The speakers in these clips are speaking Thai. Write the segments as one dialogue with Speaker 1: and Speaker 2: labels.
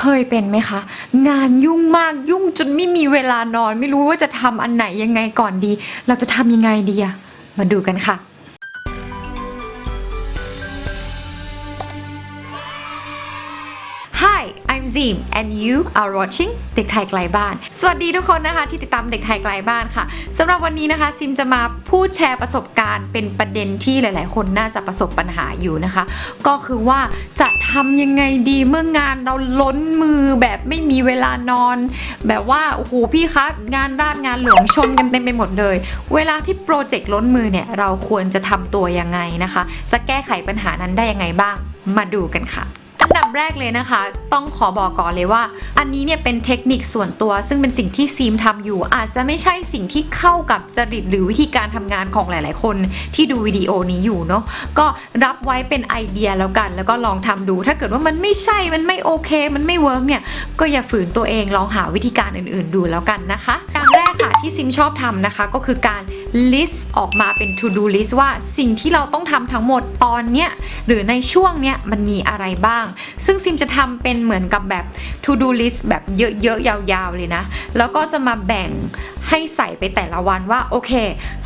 Speaker 1: เคยเป็นไหมคะ งานยุ่งมากยุ่งจนไม่มีเวลานอน ไม่รู้ว่าจะทำอันไหนยังไงก่อนดี เราจะทำยังไงดีอะมาดูกันค่ะ Zim and you are watching เด็กไทยไกลบ้าน สวัสดีทุกคนนะคะที่ติดตามเด็กไทยไกลบ้านค่ะสำหรับวันนี้นะคะซิมจะมาพูดแชร์ประสบการณ์ เป็นประเด็นที่หลาย ๆ คนน่าจะประสบปัญหาอยู่นะคะ ก็คือว่าจะทำยังไงดีเมื่องานเราล้นมือแบบไม่มีเวลานอน แบบว่าโอ้โหพี่คะงานราดงานหลวงชนกันเต็มไปหมดเลย เวลาที่โปรเจกต์ล้นมือเนี่ยเราควรจะทำตัวยังไงนะคะ จะแก้ไขปัญหานั้นได้ยังไงบ้าง มาดูกันค่ะ ดับแรกเลยนะคะ ต้องขอบอกก่อนเลยว่า อันนี้เนี่ยเป็นเทคนิคส่วนตัว ซึ่งเป็นสิ่งที่ซีมทำอยู่ อาจจะไม่ใช่สิ่งที่เข้ากับจริตหรือวิธีการทำงานของหลาย ๆ คนที่ดูวิดีโอนี้อยู่เนาะก็รับไว้เป็นไอเดียแล้วกัน แล้วก็ลองทำดู ถ้าเกิดว่ามันไม่ใช่มันไม่โอเค มันไม่เวิร์กเนี่ยก็อย่าฝืนตัวเองลองหาวิธีการอื่น ๆ ดูแล้วกันนะคะการแร กค่ะที่ซิมชอบทำนะคะ ก็คือการ list ออกมาเป็น to do list ว่าสิ่งที่เราต้องทำทั้งหมดตอนเนี้ยหรือในช่วงเนี้ยมันมีอะไรบ้าง ซึ่งซิมจะทำเป็นเหมือนกับแบบ to do list แบบเยอะๆ ยาวๆ เลยนะ แล้วก็จะมาแบ่งให้ใส่ไปแต่ละวันว่า โอเค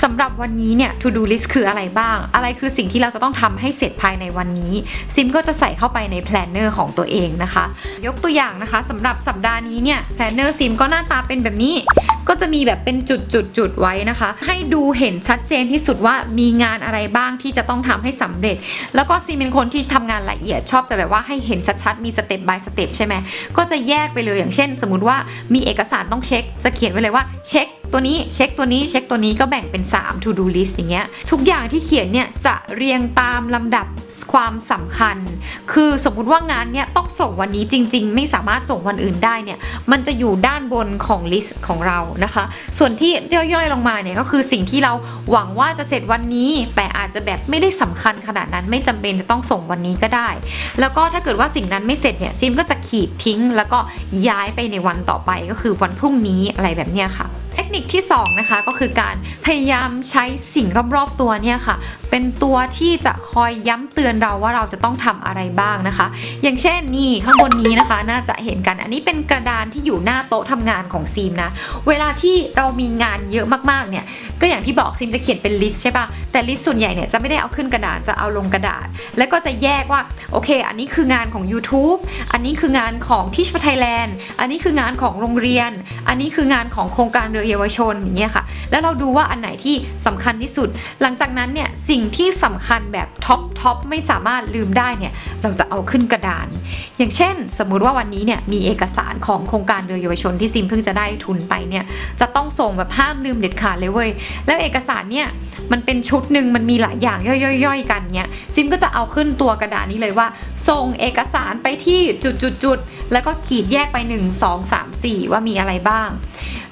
Speaker 1: สำหรับวันนี้เนี่ย to do list คืออะไรบ้าง อะไรคือสิ่งที่เราจะต้องทำให้เสร็จภายในวันนี้ ซิมก็จะใส่เข้าไปใน planner ของตัวเองนะคะ ยกตัวอย่างนะคะสำหรับสัปดาห์นี้เนี่ย planner ซิมก็หน้าตาเป็นแบบนี้ก็จะมีมีแบบเป็นจุดจุดจุดไว้นะคะ ให้ดูเห็นชัดเจนที่สุดว่ามีงานอะไรบ้างที่จะต้องทำให้สำเร็จ แล้วก็ซีเป็นคนที่ทำงานละเอียดชอบจะแบบว่าให้เห็นชัดๆมีสเต็ปบายสเต็ปใช่ไหมก็จะแยกไปเลยอย่างเช่น สมมติว่ามีเอกสารต้องเช็ค จะเขียนไว้เลยว่าเช็ค ตัวนี้เช็คตัวนี้เช็คตัวนี้ก็แบ่งเป็น 3 to do list อย่างเงี้ยทุกอย่างที่เขียนเนี่ยจะเรียงตามลำดับความสำคัญ คือสมมุติว่างานเนี่ยต้องส่งวันนี้จริง ๆ ไม่สามารถส่งวันอื่นได้เนี่ยมันจะอยู่ด้านบนของลิสต์ของเรานะคะ ส่วนที่ย่อยๆลงมาเนี่ยก็คือสิ่งที่เราหวังว่าจะเสร็จวันนี้ แต่อาจจะแบบไม่ได้สำคัญขนาดนั้นไม่จำเป็นจะต้องส่งวันนี้ก็ได้ แล้วก็ถ้าเกิดว่าสิ่งนั้นไม่เสร็จเนี่ยซิมก็จะขีดทิ้ง แล้วก็ย้ายไปในวันต่อไปก็คือวันพรุ่งนี้อะไรแบบเนี้ยค่ะ เทคนิคที่2นะคะก็คือการพยายามใช้สิ่งรอบๆตัวเนี่ยค่ะ เป็นตัวที่จะคอยย้ำเตือนเราว่าเราจะต้องทำอะไรบ้างนะคะ อย่างเช่นนี่ข้างบนนี้นะคะ น่าจะเห็นกันอันนี้เป็นกระดานที่อยู่หน้าโต๊ะทำงานของซีมนะ เวลาที่เรามีงานเยอะมากๆเนี่ย ก็อย่างที่บอกซิมจะเขียนเป็นลิสต์ใช่ปะแต่ลิสต์ส่วนใหญ่เนี่ยจะไม่ได้เอาขึ้นกระดาษจะเอาลงกระดาษ แล้วก็จะแยกว่าโอเค อันนี้คืองานของ YouTube อันนี้คืองานของ Teach for Thailand อันนี้คืองานของโรงเรียน อันนี้คืองานของโครงการเรือเยาวชนอย่างเงี้ยค่ะ แล้วเราดูว่าอันไหนที่สำคัญที่สุด หลังจากนั้นเนี่ยสิ่งที่สำคัญแบบท็อปท็อปไม่สามารถลืมได้เนี่ยเราจะเอาขึ้นกระดาน อย่างเช่น สมมุติว่าวันนี้เนี่ยมีเอกสารของโครงการเรือเยาวชนที่ซิมเพิ่งจะได้ทุนไปเนี่ยจะต้องส่งแบบห้ามลืมเด็ดขาดเลยเว้ยแล้วเอกสารเนี่ยมันเป็นชุดหนึ่งมันมีหลายอย่างย่อยๆๆกันเนี่ยซิมก็จะเอาขึ้นตัวกระดาษนี้เลยว่า ส่งเอกสารไปที่จุดๆๆแล้วก็ขีดแยกไป 1 2 3 4 ว่ามีอะไรบ้าง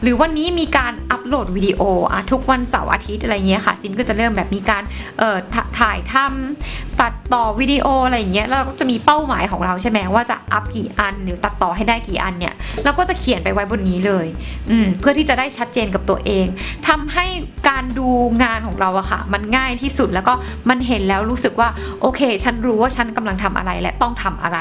Speaker 1: หรือวันนี้มีการอัปโหลดวิดีโออะทุกวันเสาร์อาทิตย์อะไรเงี้ยค่ะซิมก็จะเริ่มแบบมีการเถถ่ายทำตัดต่อวิดีโออะไรอย่างเงี้ยเราก็จะมีเป้าหมายของเราใช่ไหมว่าจะอัพกี่อันหรือตัดต่อให้ได้กี่อันเนี่ยเราก็จะเขียนไปไว้บนนี้เลยอืมเพื่อที่จะได้ชัดเจนกับตัวเองทำให้การดูงานของเราอะค่ะ มันง่ายที่สุดแล้วก็มันเห็นแล้วรู้สึกว่าโอเค ฉันรู้ว่าฉันกำลังทำอะไรและต้องทำอะไร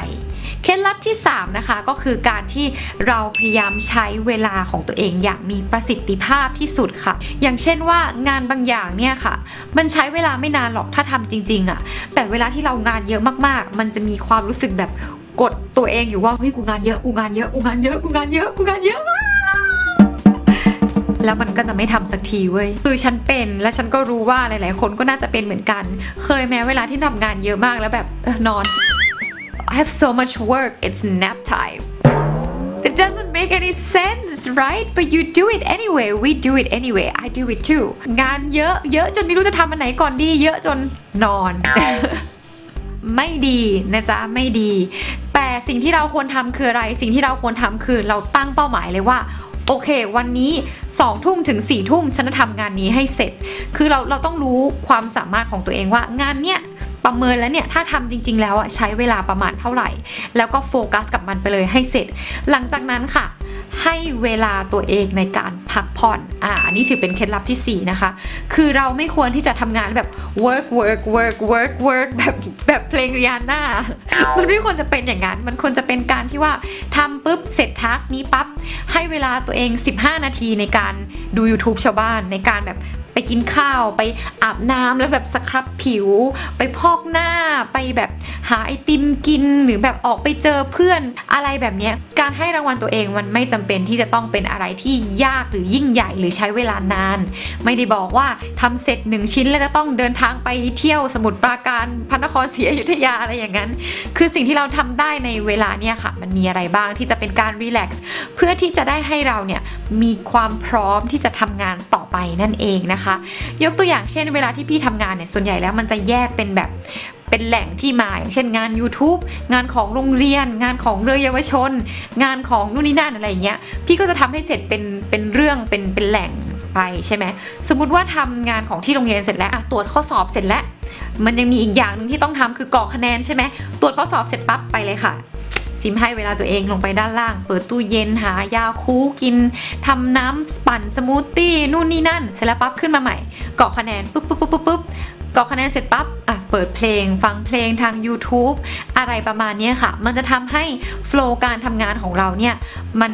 Speaker 1: เคล็ดลับที่ 3 นะคะ ก็คือการที่เราพยายามใช้เวลาของตัวเองอย่างมีประสิทธิภาพที่สุดค่ะ อย่างเช่นว่างานบางอย่างเนี่ยค่ะ มันใช้เวลาไม่นานหรอกถ้าทำจริง ๆอะ่ะ แต่เวลาที่เรางานเยอะมากๆ มันจะมีความรู้สึกแบบกดตัวเองอยู่ว่าเฮ้ยกูงานเยอะกูงานเยอะกูงานเยอะกูงานเยอะกูงานเยอะมากแล้วมันก็จะไม่ทำสักทีเว้ย คือฉันเป็นและฉันก็รู้ว่าหลาย ๆ คนก็น่าจะเป็นเหมือนกัน เคยแม้เวลาที่ทำงานเยอะมากแล้วแบบออนอน I have so much work it's nap time It doesn't make any sense right but you do it anyway we do it anyway I do it too งานเยอะเยอะจนไม่รู้จะทำอันไหนก่อนดี เยอะจนนอน ไม่ดีนะจ๊ะไม่ดี แต่สิ่งที่เราควรทำคืออะไร สิ่งที่เราควรทำคือเราตั้งเป้าหมายเลยว่าโอเค วันนี้2ทุ่มถึง4ทุ่มฉันจะทำงานนี้ให้เสร็จ คือเราเราต้องรู้ความสามารถของตัวเองว่างานเนี้ย ประเมินแล้วเนี่ยถ้าทำจริง ๆ แล้วอะใช้เวลาประมาณเท่าไหร่ แล้วก็โฟกัสกับมันไปเลยให้เสร็จ หลังจากนั้นค่ะ ให้เวลาตัวเองในการพักผ่อนอ่าอันนี้ถือเป็นเคล็ดลับที่ 4 นะคะ คือเราไม่ควรที่จะทำงานแบบ work work work work work แบบแบบเพลงริยาน่ามันไม่ควรจะเป็นอย่างนั้น มันควรจะเป็นการที่ว่าทำปุ๊บเสร็จทัสนี้ปั๊บให้เวลาตัวเอง 15 นาทีในการดู YouTube ชาวบ้านในการแบบ ไปกินข้าวไปอาบน้ำแล้วแบบสครับผิว ไปพอกหน้าไปแบบหาไอติมกินหรือแบบออกไปเจอเพื่อนอะไรแบบนี้การให้รางวัลตัวเองมันไม่จำเป็นที่จะต้องเป็นอะไรที่ยากหรือยิ่งใหญ่หรือใช้เวลานาน ไม่ได้บอกว่าทำเสร็จหนึ่งชิ้นแล้วจะต้องเดินทางไปเที่ยวสมุทรปราการพระนครศรีอยุธยาอะไรอย่างนั้น คือสิ่งที่เราทำได้ในเวลาเนี่ยค่ะ มันมีอะไรบ้างที่จะเป็นการรีแลกซ์เพื่อที่จะได้ให้เราเนี่ยมีความพร้อมที่จะทำงานต่อไปนั่นเองนะคะยกตัวอย่างเช่น เวลาที่พี่ทำงานเนี่ยส่วนใหญ่แล้วมันจะแยกเป็นแบบเป็นแหล่งที่มาอย่างเช่นงาน YouTube งานของโรงเรียน งานของเรือเยาวชน งานของนู่นนี่นั่นอะไรเงี้ยพี่ก็จะทำให้เสร็จเป็นเป็นเรื่องเป็นเป็นแหล่งไปใช่ไหมสมมุติว่าทำงานของที่โรงเรียนเสร็จแล้วตรวจข้อสอบเสร็จแล้ว มันยังมีอีกอย่างหนึ่งที่ต้องทำคือกรอกคะแนนใช่ไหมตรวจข้อสอบเสร็จปั๊บไปเลยค่ะ ซิมให้เวลาตัวเองลงไปด้านล่าง เปิดตู้เย็นหายาคูกินทำน้ำปั่นสมูทตี้นู่นนี่นั่น เสร็จแล้วปั๊บขึ้นมาใหม่กรอกคะแนนปุ๊บปุ๊บปุ๊บปุ๊บปุ๊บกรอกคะแนนเสร็จปั๊บอะเปิดเพลง ฟังเพลงทาง YouTube อะไรประมาณนี้ค่ะ มันจะทำให้โฟล์การทำงานของเราเนี่ยมัน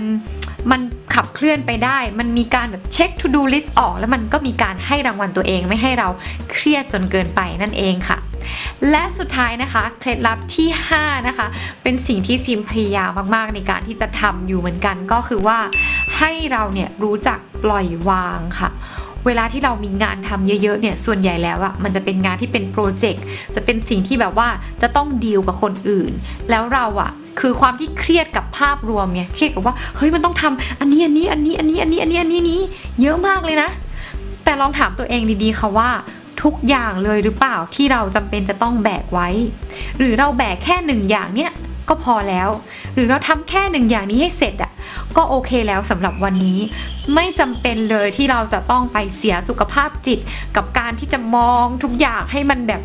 Speaker 1: มันขับเคลื่อนไปได้ มันมีการแบบเช็ค to do list ออก แล้วมันก็มีการให้รางวัลตัวเองไม่ให้เราเครียดจนเกินไปนั่นเองค่ะ และสุดท้ายนะคะ เคล็ดลับที่ 5 นะคะ เป็นสิ่งที่ซิมพยายามมากๆ ในการที่จะทำอยู่เหมือนกันก็คือว่าให้เราเนี่ยรู้จักปล่อยวางค่ะเวลาที่เรามีงานทำเยอะๆเนี่ยส่วนใหญ่แล้วอะมันจะเป็นงานที่เป็นโปรเจกต์จะเป็นสิ่งที่แบบว่าจะต้องดีลกับคนอื่น แล้วเราอะคือความที่เครียดกับภาพรวมไงเครียดกับว่าเฮ้ยมันต้องทำอันนี้อันนี้อันนี้อันนี้อันนี้อันนี้อันนี้นี้เยอะมากเลยนะ แต่ลองถามตัวเองดีๆค่ะว่า ทุกอย่างเลยหรือเปล่าที่เราจำเป็นจะต้องแบกไว้ หรือเราแบกแค่หนึ่งอย่างเนี่ยก็พอแล้ว หรือเราทำแค่หนึ่งอย่างนี้ให้เสร็จอะก็โอเคแล้วสำหรับวันนี้ ไม่จำเป็นเลยที่เราจะต้องไปเสียสุขภาพจิต กับการที่จะมองทุกอย่างให้มันแบบ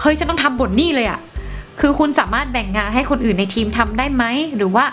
Speaker 1: เฮ้ยฉันต้องทำบทนี้เลยอะคือคุณสามารถแบ่งงานให้คนอื่นในทีมทำได้ไหม หรือว่า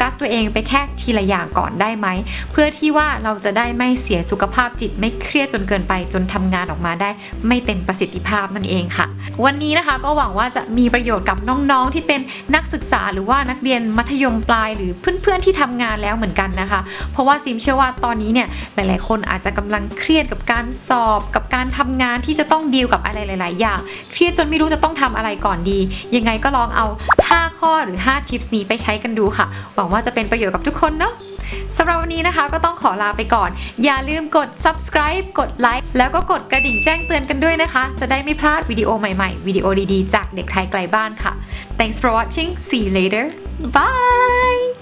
Speaker 1: กัสตัวเองไปแค่ทีละอย่างก่อนได้ไหม เพื่อที่ว่าเราจะได้ไม่เสียสุขภาพจิตไม่เครียดจนเกินไปจนทำงานออกมาได้ ไม่เต็มประสิทธิภาพนั่นเองค่ะ วันนี้นะคะก็หวังว่าจะมีประโยชน์กับน้องๆ ที่เป็นนักศึกษาหรือว่านักเรียนมัธยมปลาย หรือเพื่อนๆที่ทำงานแล้วเหมือนกันนะคะ เพราะว่าซิมเชื่อว่าตอนนี้เนี่ยหลายๆ คนอาจจะกำลังเครียดกับการสอบกับการทำงานที่จะต้องดีลกับอะไรหลาย ๆ อย่าง เครียดจนไม่รู้จะต้องทำอะไรก่อนดี ยังไงก็ลองเอา 5 ข้อหรือ 5 ทิปส์นี้ไปใช้กันดูค่ะ หวังว่าจะเป็นประโยชน์กับทุกคนเนาะสำหรับวันนี้นะคะก็ต้องขอลาไปก่อน อย่าลืมกด subscribe กดไลค์แล้วก็กดกระดิ่งแจ้งเตือนกันด้วยนะคะ จะได้ไม่พลาดวิดีโอใหม่ๆ วิดีโอดีๆ จากเด็กไทยไกลบ้านค่ะ Thanks for watching see you later bye